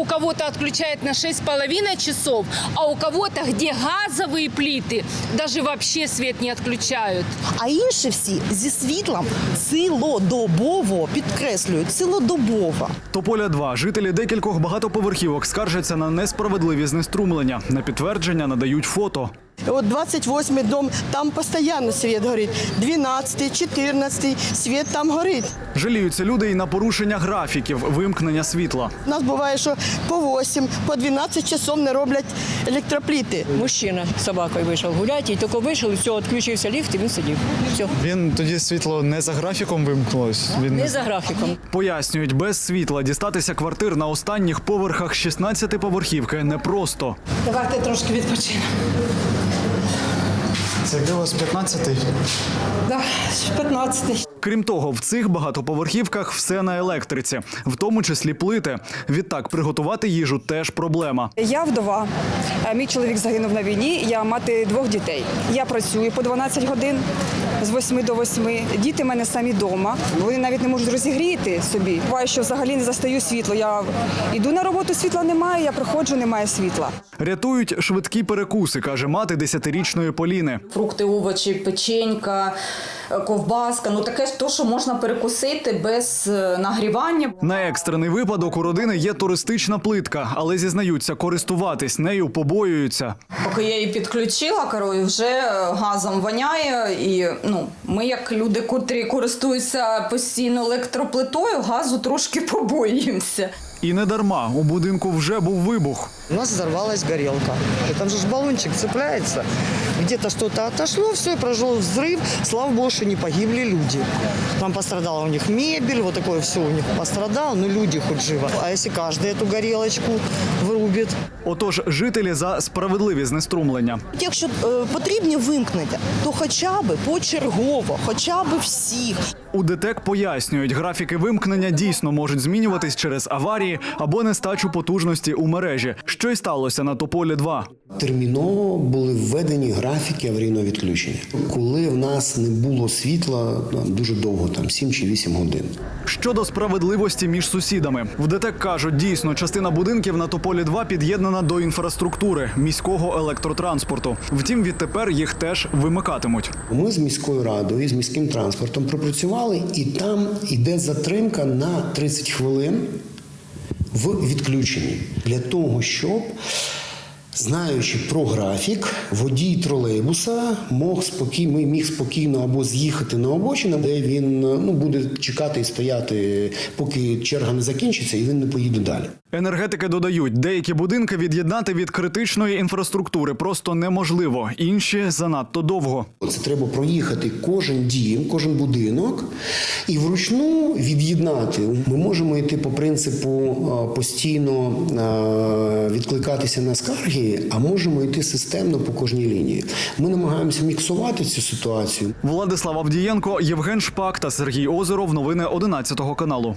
У кого-то отключает на 6,5 часов, а у кого-то, где газовые плиты, даже вообще свет не отключают. А інші всі зі світлом цілодобово, підкреслюю, цілодобово. Тополя 2 жителі декількох багатоповерхівок скаржаться на несправедливі знеструмлення. На підтвердження надають фото. От 28 дом, там постійно світ горить. 12, 14, світ там горить. Жаліються люди і на порушення графіків вимкнення світла. У нас буває, що по 8, по 12 часов не роблять електропліти. Мужчина з собакою вийшов гуляти, і тільки вийшов, і все, відключився ліфт, і він сидів. Все. Він тоді світло не за графіком вимкнулось. Він Не за графіком. Пояснюють, без світла дістатися квартир на останніх поверхах 16-поверхівки непросто. Давайте трошки відпочинемо. це де у вас 15-й. Да, 15. Крім того, в цих багатоповерхівках все на електриці, в тому числі плити. Відтак приготувати їжу теж проблема. Я вдова. Е, Мій чоловік загинув на війні. Я мати двох дітей. Я працюю по 12 годин з 8 до 8. Діти в мене самі вдома. Вони навіть не можуть розігріти собі. Буває, що взагалі не застаю світло. Я йду на роботу, світла немає. Я приходжу, немає світла. Рятують швидкі перекуси, каже мати десятирічної Поліни. фрукти, овочі, печенька, ковбаска. Ну таке ж то, що можна перекусити без е, нагрівання. На екстрений випадок у родини є туристична плитка, але зізнаються, користуватись нею побоюються. Поки я її підключила, корою, вже е, газом воняє. І ну, ми, як люди, котрі користуються постійно електроплитою, газу трошки побоїмося. І не дарма у будинку вже був вибух. У нас взорвалась горелка. И там же ж баллончик цепляется Где-то что-то отошло, все, и произошел взрыв. Слава богу, что не погибли люди. Там пострадала у них мебель, вот такое все у них пострадало, но люди хоть живо. А если каждый эту горелочку врубит? Отож, жителі за справедливі знеструмлення. Якщо е, потрібні вимкнення, то хоча б почергово, хоча б всіх. У ДТЕК пояснюють, графіки вимкнення дійсно можуть змінюватись через аварії або нестачу потужності у мережі, що й сталося на Тополі 2 Терміново були введені графіки аварійного відключення. Коли в нас не було світла ну, дуже довго, там 7 чи 8 годин. Щодо справедливості між сусідами, в ДТЕК кажуть, дійсно частина будинків на Тополі 2 під'єднана до інфраструктури міського електротранспорту. Втім, відтепер їх теж вимикатимуть. Ми з міською радою, з міським транспортом пропрацювали, і там йде затримка на 30 хвилин в відключенні для того, щоб. Знаючи про графік, водій тролейбуса мог спокійно, міг спокійно або з'їхати на обочину, де він ну буде чекати і стояти, поки черга не закінчиться, і він не поїде далі. Енергетики додають, деякі будинки від'єднати від критичної інфраструктури просто неможливо, інші занадто довго. Це треба проїхати кожен дім, кожен будинок і вручну від'єднати. Ми можемо йти по принципу постійно відкликатися на скарги, а можемо йти системно по кожній лінії. Ми намагаємося міксувати цю ситуацію. Владислав Авдієнко, Євген Шпак та Сергій Озеров. Новини 11 каналу.